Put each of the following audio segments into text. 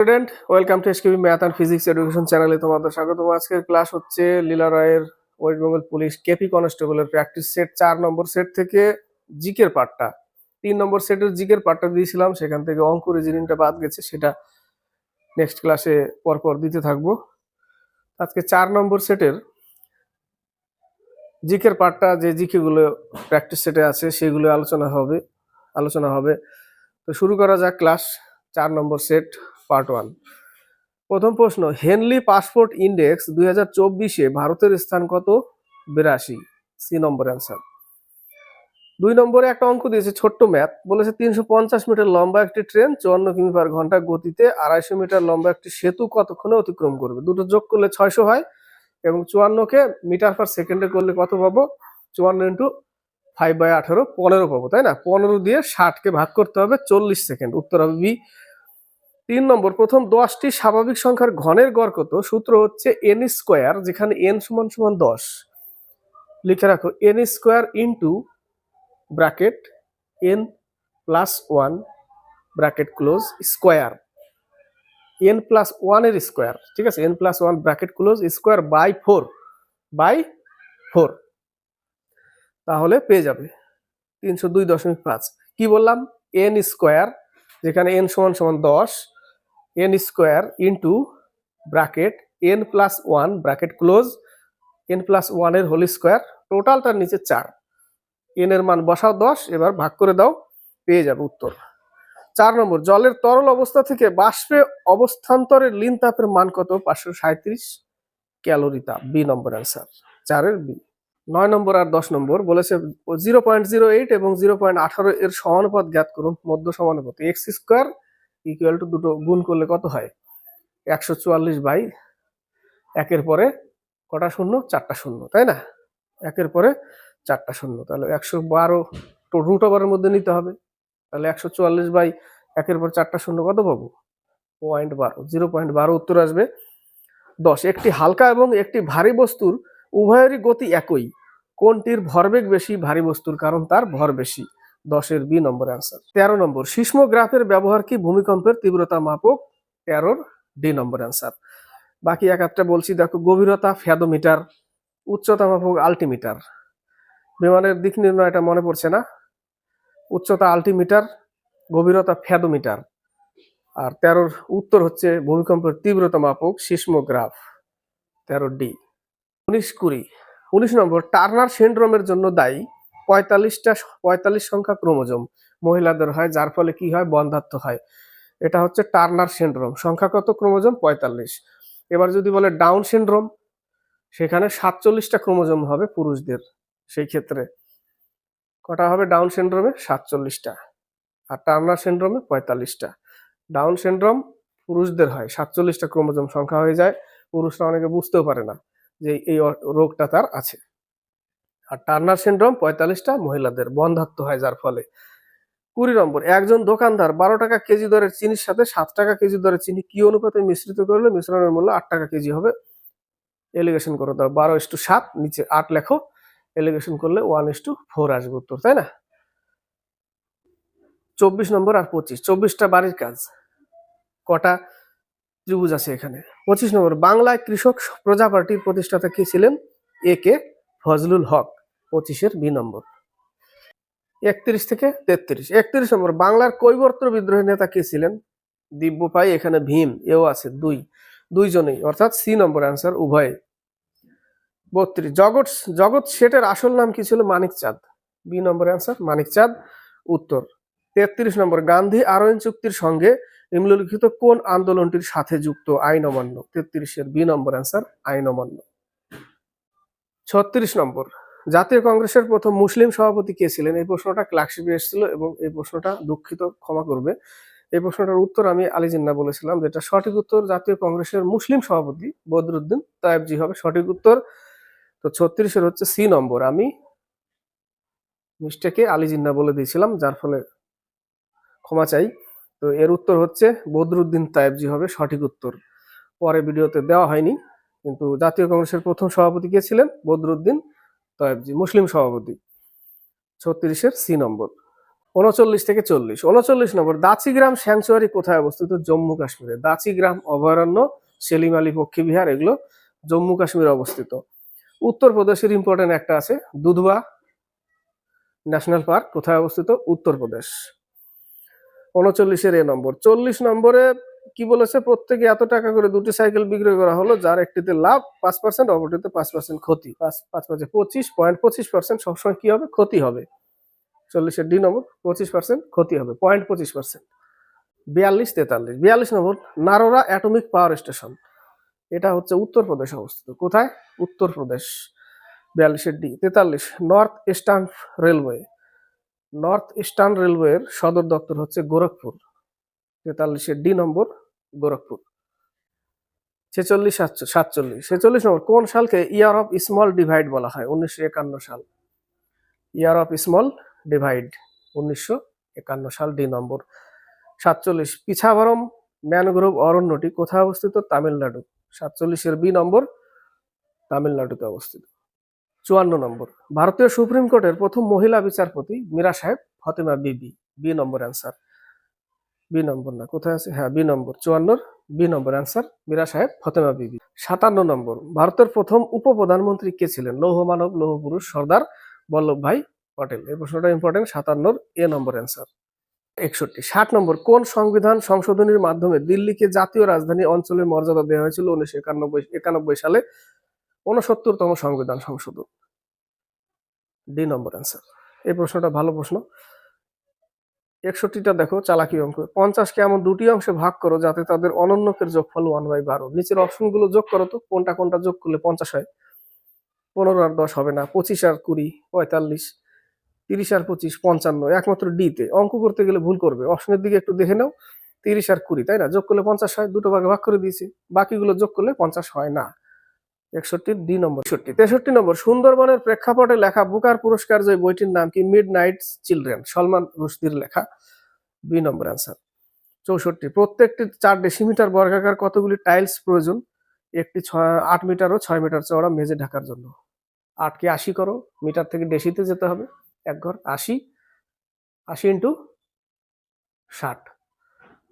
Student, welcome to SKB math and physics education চ্যানেলে তোমাদের স্বাগতম। আজকের ক্লাস হচ্ছে লীলা রায়ের ওয়েস্ট বেঙ্গল পুলিশ কেপি কনস্টেবলের প্র্যাকটিস সেট, চার নম্বর সেট থেকে জিকের পার্টটা। তিন নম্বর সেটের জিকের পার্টটা দিয়েছিলাম, সেখান থেকে অঙ্ক রিজনিংটা বাদ গেছে, সেটা নেক্সট ক্লাসে পরপর দিতে থাকব। আজকে চার নম্বর সেটের জিকের পার্টটা, যে জিকে গুলো প্র্যাকটিস সেটে আছে, সেগুলো আলোচনা হবে আলোচনা হবে। তো শুরু করা যাক ক্লাস, চার নম্বর সেট। পার্ট ওয়ান প্রথম প্রশ্ন, হেনলি পাসপোর্ট ইন্ডেক্স দুই হাজার চব্বিশে ভারতের স্থান কত? বিরাশি। সি নম্বর অ্যান্সার দুই নম্বরে একটা অঙ্ক দিয়েছে, ছোট্ট ম্যাথ। বলেছে তিনশো পঞ্চাশ মিটার লম্বা একটি ট্রেন, চুয়ান্ন কিমি পার ঘণ্টা গতিতে আড়াইশো মিটার লম্বা একটি সেতু কতক্ষণে অতিক্রম করবে? দুটো যোগ করলে ছয়শো হয় এবং চুয়ান্নকে মিটার পার সেকেন্ডে করলে কত পাবো? চুয়ান্ন ইন্টু ফাইভ বাই আঠারো, পনেরো পাবো, তাই না? পনেরো দিয়ে ষাটকে ভাগ করতে হবে চল্লিশ সেকেন্ড। উত্তর হবে বি তিন নম্বর, প্রথম দশটি স্বাভাবিক সংখ্যার ঘনের গড় কত সূত্র হচ্ছে এন স্কোয়ার যেখানে এন সমান সমান দশ। লিখে রাখো N square into bracket N plus one bracket close square N plus ওয়ানের স্কোয়ার ঠিক আছে? N plus one bracket close square by four by four তাহলে পেয়ে যাবে তিনশো দুই দশমিক পাঁচ। কি বললাম? এন স্কোয়ার যেখানে এন সমান সমান দশ N square into bracket N plus one bracket close N plus ওয়ানের হোল স্কোয়ার টোটালটার নিচে চার। এন এর মান বসাও দশ, এবার ভাগ করে দাও, পেয়ে যাবে উত্তর। চার নম্বর, জলের তরল অবস্থা থেকে বাষ্পে অবস্থান্তরের লিন তাপের মান কত? পাঁচশো সাঁত্রিশ ক্যালোরি তাপ। বি নম্বর অ্যান্সার চারের বি। নয় নম্বর আর দশ নম্বর বলেছে জিরো পয়েন্ট জিরো এইট এবং জিরো পয়েন্ট আঠারো এর সমানুপাত জ্ঞাত করুন, মধ্য সমানুপাত। এক্স স্কোয়ার ইকুয়াল টু দুটো গুণ করলে কত হয়? একশো চুয়াল্লিশ বাই একের পরে কটা শূন্য? চারটা শূন্য, তাই না? একের পরে চারটা শূন্য, তাহলে একশো বারো তো রুট ওভারের মধ্যে নিতে হবে। তাহলে একশো চুয়াল্লিশ বাই একের পর চারটা শূন্য কত পাবো? পয়েন্ট বারো জিরো পয়েন্ট বারো উত্তর আসবে দশ। একটি হালকা এবং একটি ভারী বস্তুর উভয়েরই গতি একই। কোনটির ভরবেগ বেশি? ভারী বস্তুর, কারণ তার ভর বেশি। দশের বি নম্বর অ্যান্সার তেরো নম্বর, সিসমোগ্রাফের ব্যবহার কি ভূমিকম্পের তীব্রতা মাপক? তেরোর ডি নম্বর অ্যান্সার বাকি এক একটা বলছি, দেখো, গভীরতা, ফ্যাদোমিটার, উচ্চতা মাপক, আল্টিমিটার। বিমানের দিক নির্ণয়টা মনে পড়ছে না। উচ্চতা, আল্টিমিটার, গভীরতা, ফ্যাদোমিটার। আর তেরোর উত্তর হচ্ছে ভূমিকম্পের তীব্রতা মাপক, সিসমোগ্রাফ। তেরো ডি। উনিশ কুড়ি। উনিশ নম্বর, টার্নার সিন্ড্রোমের জন্য দায়ী। পঁয়তাল্লিশটা পঁয়তাল্লিশ সংখ্যা ক্রোমোজোম মহিলাদের হয়, যার ফলে কি হয়? বন্ধাত্ম হয়। এটা হচ্ছে টার্নার সিন্ড্রোম। সংখ্যা কত? ক্রোমোজোম পঁয়তাল্লিশ। এবার যদি বলে ডাউন সিন্ড্রোম, সেখানে সাতচল্লিশটা ক্রোমোজোম হবে পুরুষদের সেই ক্ষেত্রে। কটা হবে ডাউন সিন্ড্রোমে? সাতচল্লিশটা। আর টার্নার সিন্ড্রোমে পঁয়তাল্লিশটা। ডাউন সিন্ড্রোম পুরুষদের হয়, সাতচল্লিশটা ক্রোমোজোম সংখ্যা হয়ে যায়। পুরুষরা অনেকে বুঝতেও পারে না যে এই রোগটা তার আছে। আর টার্নার সিন্ড্রোম পঁয়তাল্লিশটা মহিলাদের বন্ধাত্ম হয় যার ফলে। কুড়ি নম্বর, একজন দোকানদার বারো টাকা কেজি দরের চিনির সাথে সাত টাকা কেজি দরের চিনি কি অনুপাতে মিশ্রিত করলে মিশ্রণের মূল্য আট টাকা কেজি হবে? এলিগেশন করে দাও, বারো ইস টু সাত, নিচে আট লেখো। এলিগেশন করলে ওয়ান ইস টু ফোর আসবে উত্তর, তাই না? চব্বিশ নম্বর আর পঁচিশ, চব্বিশটা বাড়ির কাজ। কটা ত্রিভুজ আছে এখানে? পঁচিশ নম্বর, বাংলায় কৃষক প্রজাপার্টির প্রতিষ্ঠাতা কে ছিলেন? এ কে ফজলুল হক। পঁচিশের বি নম্বর। একত্রিশ থেকে তেত্রিশ। একত্রিশ নম্বর, বাংলার কৈবর্ত বিদ্রোহী নেতা কে ছিলেন? দিব্য পাই, এখানে ভীম, এও আছে দুই। দুইজনেই, অর্থাৎ সি নম্বর অ্যান্সার উভয়। বত্রিশ, জগৎ জগৎ শেঠের আসল নাম কি ছিল? মানিক চাঁদ বি নম্বর অ্যান্সার মানিক চাঁদ উত্তর। তেত্রিশ নম্বর, গান্ধী আরোইন চুক্তির সঙ্গে নিম্নলিখিত কোন আন্দোলনটির সাথে যুক্ত? আইন অমান্য তেত্রিশের বি নম্বর অ্যান্সার আইন অমান্য ছত্রিশ নম্বর জাতীয় কংগ্রেসের প্রথম মুসলিম সভাপতি কে ছিলেন? এই প্রশ্নটা ক্লার্কশিপে এসেছিল এবং এই প্রশ্নটা দুঃখিত, ক্ষমা করবে। এই প্রশ্নটার উত্তর আমি আলী জিন্না বলেছিলাম, যেটা সঠিক উত্তর জাতীয় কংগ্রেসের মুসলিম সভাপতি বদরুদ্দিন তায়েবজি হবে। সঠিক উত্তর তো ছত্রিশের হচ্ছে সি নম্বর। আমি মিস্টেকে আলী জিন্না বলে দিয়েছিলাম, যার ফলে ক্ষমা চাই। তো এর উত্তর হচ্ছে বদরুদ্দিন তায়েবজি হবে সঠিক উত্তর। পরে ভিডিওতে দেওয়া হয়নি, কিন্তু জাতীয় কংগ্রেসের প্রথম সভাপতি কে ছিলেন? বদরুদ্দিন। তয়েবজি মুসলিম সভাপতি। ছত্রিশের সি নম্বর। উনচল্লিশ থেকে চল্লিশ। উনচল্লিশ নম্বর, দাচিগ্রাম স্যাংচুয়ারি কোথায় অবস্থিত? জম্মু কাশ্মীরে। দাচিগ্রাম, অভয়ারণ্য, সেলিম আলী, পক্ষী বিহার, এগুলো জম্মু কাশ্মীরে অবস্থিত। উত্তরপ্রদেশের ইম্পর্টেন্ট একটা আছে দুধবা ন্যাশনাল পার্ক কোথায় অবস্থিত? উত্তরপ্রদেশ। উনচল্লিশের এ নম্বর। চল্লিশ নম্বরে কি বলেছে, প্রত্যেকে এত টাকা করে দুটি সাইকেল বিক্রয় করা হলো, যার একটিতে লাভ পাঁচ পার্সেন্ট অপরটিতে পাঁচ পার্সেন্ট ক্ষতি। পাঁচ পাঁচ পাঁচে পঁচিশ পয়েন্ট পঁচিশ পার্সেন্ট সবসময় কি হবে? ক্ষতি হবে। চল্লিশের ডি নম্বর, পঁচিশ পার্সেন্ট ক্ষতি হবে পয়েন্ট পঁচিশ পার্সেন্ট বিয়াল্লিশ, তেতাল্লিশ। বিয়াল্লিশ নম্বর, নারোরা অ্যাটমিক পাওয়ার স্টেশন। এটা হচ্ছে উত্তরপ্রদেশে অবস্থিত। কোথায়? উত্তরপ্রদেশ। বিয়াল্লিশের ডি, তেতাল্লিশ, North Eastern Railway. North Eastern রেলওয়ের সদর দপ্তর হচ্ছে গোরখপুর। তেতাল্লিশের ডি নম্বর গোরখপুর। ছেচল্লিশ, সাতচ- সাতচল্লিশ। ছেচল্লিশ নম্বর, কোন সালকে ইয়ার অফ স্মল ডিভাইড বলা হয়? উনিশশো একান্ন সাল। ইয়ার অফ স্মল ডিভাইড, উনিশশো একান্ন সাল ডি নম্বর। সাতচল্লিশ পিছাভরম ম্যানগ্রোভ অরণ্যটি কোথায় অবস্থিত? তামিলনাড়ু। সাতচল্লিশের বি নম্বর তামিলনাড়ুতে অবস্থিত। চুয়ান্ন নম্বর, ভারতীয় সুপ্রিম কোর্টের প্রথম মহিলা বিচারপতি মীরা সাহেব, ফতেমা বিবি। বি নম্বর অ্যান্সার। বি নম্বর না, কোথায় আছে? হ্যাঁ বি নম্বর, চুয়ান্নর, বি নম্বর অ্যান্সার মীরা সাহেব, ফতেমা বিবি। সাতান্ন নম্বর, ভারতের প্রথম উপপ্রধানমন্ত্রী কে ছিলেন? লৌহ মানব, লৌহ পুরুষ, সর্দার বল্লভভাই পটেল। এই প্রশ্নটা ইম্পর্টেন্ট সাতান্নর এ নম্বর অ্যান্সার একষট্টি, ষাট নম্বর, কোন সংবিধান সংশোধনীর মাধ্যমে দিল্লিকে জাতীয় রাজধানী অঞ্চলের মর্যাদা দেওয়া হয়েছিল? উনিশশো একানব্বই একানব্বই সালে উনসত্তরতম সংবিধান সংশোধন। ডি নম্বর অ্যান্সার এই প্রশ্নটা ভালো প্রশ্ন। একষট্টিটা দেখো, চালাকি অঙ্ক পঞ্চাশকে এমন দুটি অংশে ভাগ করো যাতে তাদের অনন্যকের যোগফল ওয়ান বাই বারো। নিচের অপশনগুলো যোগ করো তো, কোনটা কোনটা যোগ করলে পঞ্চাশ হয়? পনেরো আর দশ হবে না, পঁচিশ আর কুড়ি, পঁয়তাল্লিশ, তিরিশ আর পঁচিশ, পঞ্চান্ন, একমাত্র ডিতে অঙ্ক করতে গেলে ভুল করবে। অপশনের দিকে একটু দেখে নাও, তিরিশ আর কুড়ি, তাই না? যোগ করলে পঞ্চাশ হয়, দুটো ভাগে ভাগ করে দিয়েছে। বাকিগুলো যোগ করলে পঞ্চাশ হয় না। একষট্টি ডি নম্বর ষট্টি তেষট্টি নম্বর, সুন্দরবনের প্রেক্ষাপটে লেখা বুকার পুরস্কার যে বইটির নাম কি? মিড নাইট চিলড্রেন সলমান রুশদির লেখা। বি নম্বর অ্যান্সার চৌষট্টি, প্রত্যেকটি চার ডেসিমিটার বর্গাকার কতগুলি টাইলস প্রয়োজন? একটি ছয়, আট মিটার ও ছয় মিটার চওড়া মেঝে ঢাকার জন্য। আটকে আশি করো? মিটার থেকে ডেসিতে যেতে হবে। এক ঘর, আশি। আশি ইন্টু ষাট।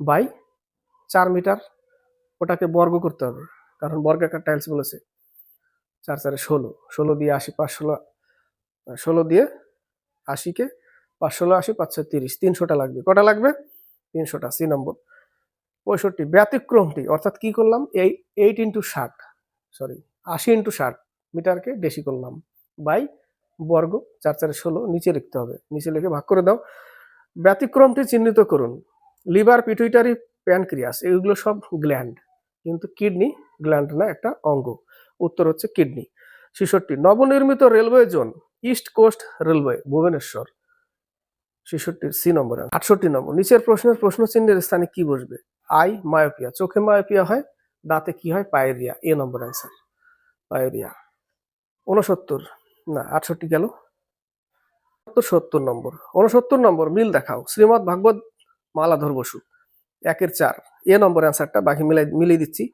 বাই চার মিটার ওটাকে বর্গ করতে হবে। কারণ বর্গাকার টাইলস বলেছে। চার, চারে ষোলো। ষোলো দিয়ে আশি, পাঁচ, ষোলো ষোলো দিয়ে আশিকে পাঁচ, ষোলো, আশি পাঁচশো তিরিশ। তিনশোটা লাগবে। কটা লাগবে? তিনশোটা, সি নম্বর। পঁয়ষট্টি, ব্যতিক্রমটি, অর্থাৎ কি করলাম? এই এইট ইন্টু ষাট সরি আশি ইন্টু ষাট মিটারকে বেশি করলাম বাই বর্গ, চার, চারে ষোলো, নিচে লিখতে হবে। নিচে লিখে ভাগ করে দাও। ব্যতিক্রমটি চিহ্নিত করুন। লিভার, পিটুইটারি, প্যানক্রিয়াস, এগুলো সব গ্ল্যান্ড কিন্তু কিডনি গ্ল্যান্ড না, একটা অঙ্গ। উত্তর হচ্ছে কিডনি। ছেষট্টি, নবনির্মিত railway zone, east coast railway, Bhubaneswar. ছেষট্টির C নম্বর। আটষট্টি নম্বর, নিচের প্রশ্নের প্রশ্ন চিহ্নের স্থানে কি বসবে? I, myopia. চোখে মায়োপিয়া হয়, দাঁতে কি হয়? পায়েরিয়া। এ নম্বর অ্যান্সার পায়েরিয়া। উনসত্তর না, আটষট্টি গেল। সত্তর নম্বর। উনসত্তর নম্বর, মিল দেখাও। শ্রীমৎ ভাগবত মালাধর বসু। একের চার। এ নম্বর অ্যান্সারটা বাকি মিলাই মিলিয়ে দিচ্ছি।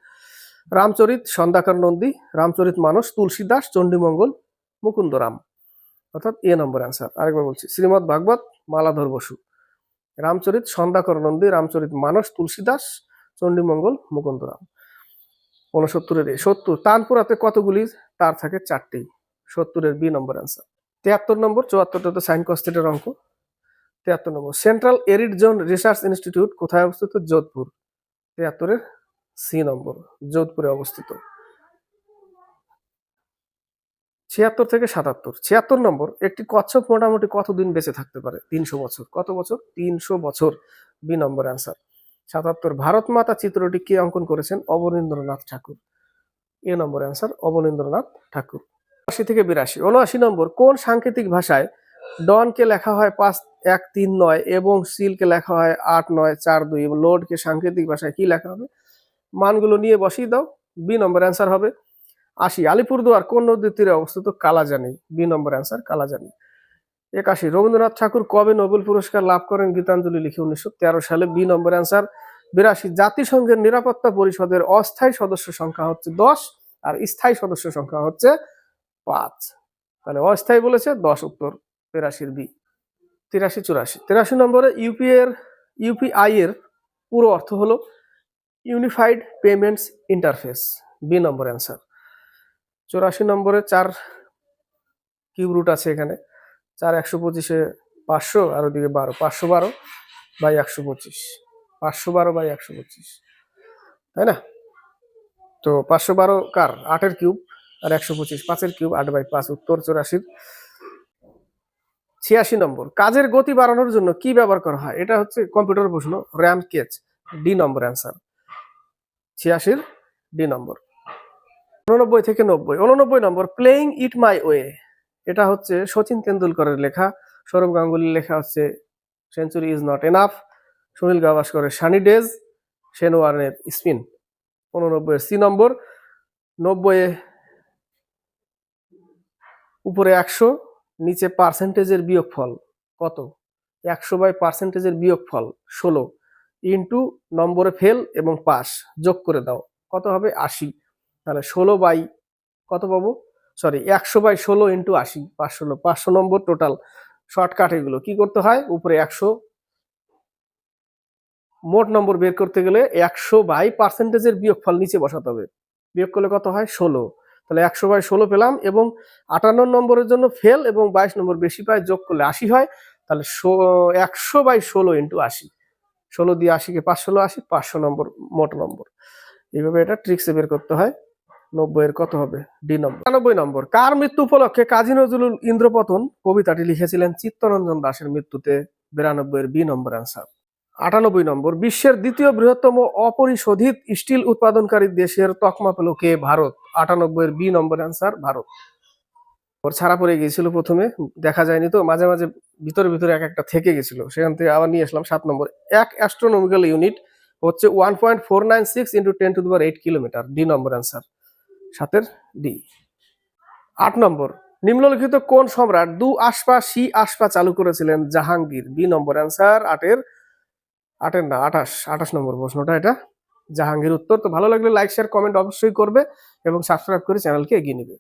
রামচরিত, সন্ধ্যাকর নন্দী, রামচরিত মানস তুলসীদাস চণ্ডীমঙ্গল মুকুন্দ রাম। অর্থাৎ এ নম্বর অ্যান্সার আরেকবার বলছি, শ্রীমৎ ভাগবত, মালাধর বসু। রামচরিত, সন্ধ্যাকর নন্দী, রামচরিত মানস তুলসীদাস চণ্ডীমঙ্গল মুকুন্দ রাম। উনসত্তরের এ, সত্তর, তানপুরাতে কতগুলি? তার থাকে চারটি। সত্তরের বি নম্বর অ্যান্সার তিয়াত্তর নম্বর, চুয়াত্তরটা তো সাইন কস্টেটের অঙ্ক। তিয়াত্তর নম্বর Central Arid Zone Research Institute কোথায় অবস্থিত? যোধপুর। তিয়াত্তরের সি নম্বর, যোধপুরে অবস্থিত। ছিয়াত্তর থেকে সাতাত্তর। ছিয়াত্তর নম্বর, একটি কচ্ছপ মোটামুটি কতদিন বেঁচে থাকতে পারে? তিনশো বছর। কত বছর? তিনশো বছর। বি নম্বর অ্যান্সার। সাতাত্তর, ভারত মাতা চিত্রটি কে অঙ্কন করেছেন? অবনীন্দ্রনাথ ঠাকুর। এ নম্বর অ্যান্সার, অবনীন্দ্রনাথ ঠাকুর। আশি থেকে বিরাশি। উনআশি নম্বর, কোন সাংকেতিক ভাষায় ডনকে লেখা হয় পাঁচ, এক, তিন, নয় এবং সিলকে লেখা হয় আট, নয়, চার, দুই এবং লোডকে সাংকেতিক ভাষায় কি লেখা হবে? মানগুলো নিয়ে বসিয়ে দাও বি নম্বর অ্যান্সার হবে। আশি আলিপুরদুয়ার কোন নদীর তীরে অবস্থিত কালাজানি? বি নম্বর অ্যান্সার কালাজানি। একাশি, রবীন্দ্রনাথ ঠাকুর কবে নোবেল পুরস্কার লাভ করেন? গীতাঞ্জলি লিখে উনিশশো তেরো সালে বি নম্বর অ্যান্সার বিরাশি, জাতিসংঘের নিরাপত্তা পরিষদের অস্থায়ী সদস্য সংখ্যা হচ্ছে দশ আর স্থায়ী সদস্য সংখ্যা হচ্ছে পাঁচ। তাহলে অস্থায়ী বলেছে, দশ উত্তর বিরাশির বি তিরাশি, চুরাশি। তিরাশি নম্বরে ইউপি এর ইউপিআই এর পুরো অর্থ হলো ইউনিফাইড পেমেন্টস ইন্টারফেস, বি নম্বর অ্যান্সার। চুরাশি নম্বরে চার কিউব রুট আছে এখানে। চার একশো পঁচিশে পাঁচশো আর ওদিকে বারো। পাঁচশো বারো বাই একশো পঁচিশ। পাঁচশো বারো বাই একশো পঁচিশ। তাই না? তো পাঁচশো বারো কার? আটের কিউব আর একশো পঁচিশ। পাঁচের কিউব আট বাই পাঁচ। উত্তর চৌরাশির ছিয়াশি নম্বর। কাজের গতি বাড়ানোর জন্য কি ব্যবহার করা হয়? এটা হচ্ছে কম্পিউটার প্রশ্ন, র্যাম কেচ, ডি নম্বর অ্যান্সার। ছিয়াশির ডি নম্বর। উননব্বই থেকে নব্বই। উননব্বই নম্বর প্লেইং ইট মাই ওয়ে এটা হচ্ছে সচিন তেন্ডুলকরের লেখা। সৌরভ গাঙ্গুলির লেখা হচ্ছে century is not enough Sunil গাভাস্করের Sunny days Shane ওয়ার্নের স্পিন উননব্বই সি নম্বর। নব্বইয়ে উপরে একশো, নিচে পার্সেন্টেজের বিয়োগফল কত? একশো বাই পার্সেন্টেজের বিয়োগফল ষোলো। ইন্টু নম্বরে ফেল এবং পাস যোগ করে দাও। কত হবে? আশি। তাহলে ষোলো বাই কত পাবো? সরি একশো বাই ষোলো ইন্টু আশি, পাঁচশো পাঁচশো নম্বর টোটাল শর্টকাট এগুলো কি করতে হয়? উপরে একশো। মোট নম্বর বের করতে গেলে একশো বাই পার্সেন্টেজের বিয়োগফল নিচে বসাতে হবে। বিয়োগ করলে কত হয়? ষোলো। তাহলে একশো বাই ষোলো পেলাম এবং আটান্ন নম্বরের জন্য ফেল এবং বাইশ নম্বর বেশি পায়, যোগ করলে আশি হয়। তাহলে একশো বাই ষোলো ইন্টু আশি। ষোলো দিয়ে আশিকে পাঁচ ষোলো আশি, পাঁচশো নম্বর, মোট নম্বর। এইভাবে এটা ট্রিক্সে বের করতে হয়। নব্বই এর কত হবে? ডি নম্বর একানব্বই নম্বর। কার মৃত্যু উপলক্ষে কাজী নজরুল ইন্দ্রপতন কবিতাটি লিখেছিলেন চিত্তরঞ্জন দাসের মৃত্যুতে? বিরানব্বই এর বি নম্বর অ্যান্সার আটানব্বই নম্বর। বিশ্বের দ্বিতীয় বৃহত্তম অপরিশোধিত স্টিল উৎপাদনকারী দেশের তকমা পেল কে? ভারত। আটানব্বই এর বি নম্বর অ্যান্সার ভারত। ওর ছাড়া পড়ে গিয়েছিল প্রথমে, দেখা যায়নি তো, মাঝে মাঝে ভিতরে ভিতরে এক একটা থেকে গেছিল সেখান থেকে আবার নিয়ে আসলাম সাত নম্বর। এক অ্যাস্ট্রোনমিক্যাল ইউনিট হচ্ছে one point four nine six into ten two দুবার এইট কিলোমিটার ডি নম্বর অ্যান্সার সাতের ডি আট নম্বর, নিম্নলিখিত কোন সম্রাট দু আশপা, সি আশপা চালু করেছিলেন? জাহাঙ্গীর। বি নম্বর অ্যান্সার আটের আটের না, আঠাশ আঠাশ নম্বর প্রশ্নটা এটা। জাহাঙ্গীর উত্তর, তো ভালো লাগলে লাইক শেয়ার কমেন্ট অবশ্যই করবে এবং সাবস্ক্রাইব করে চ্যানেলকে এগিয়ে নেবে।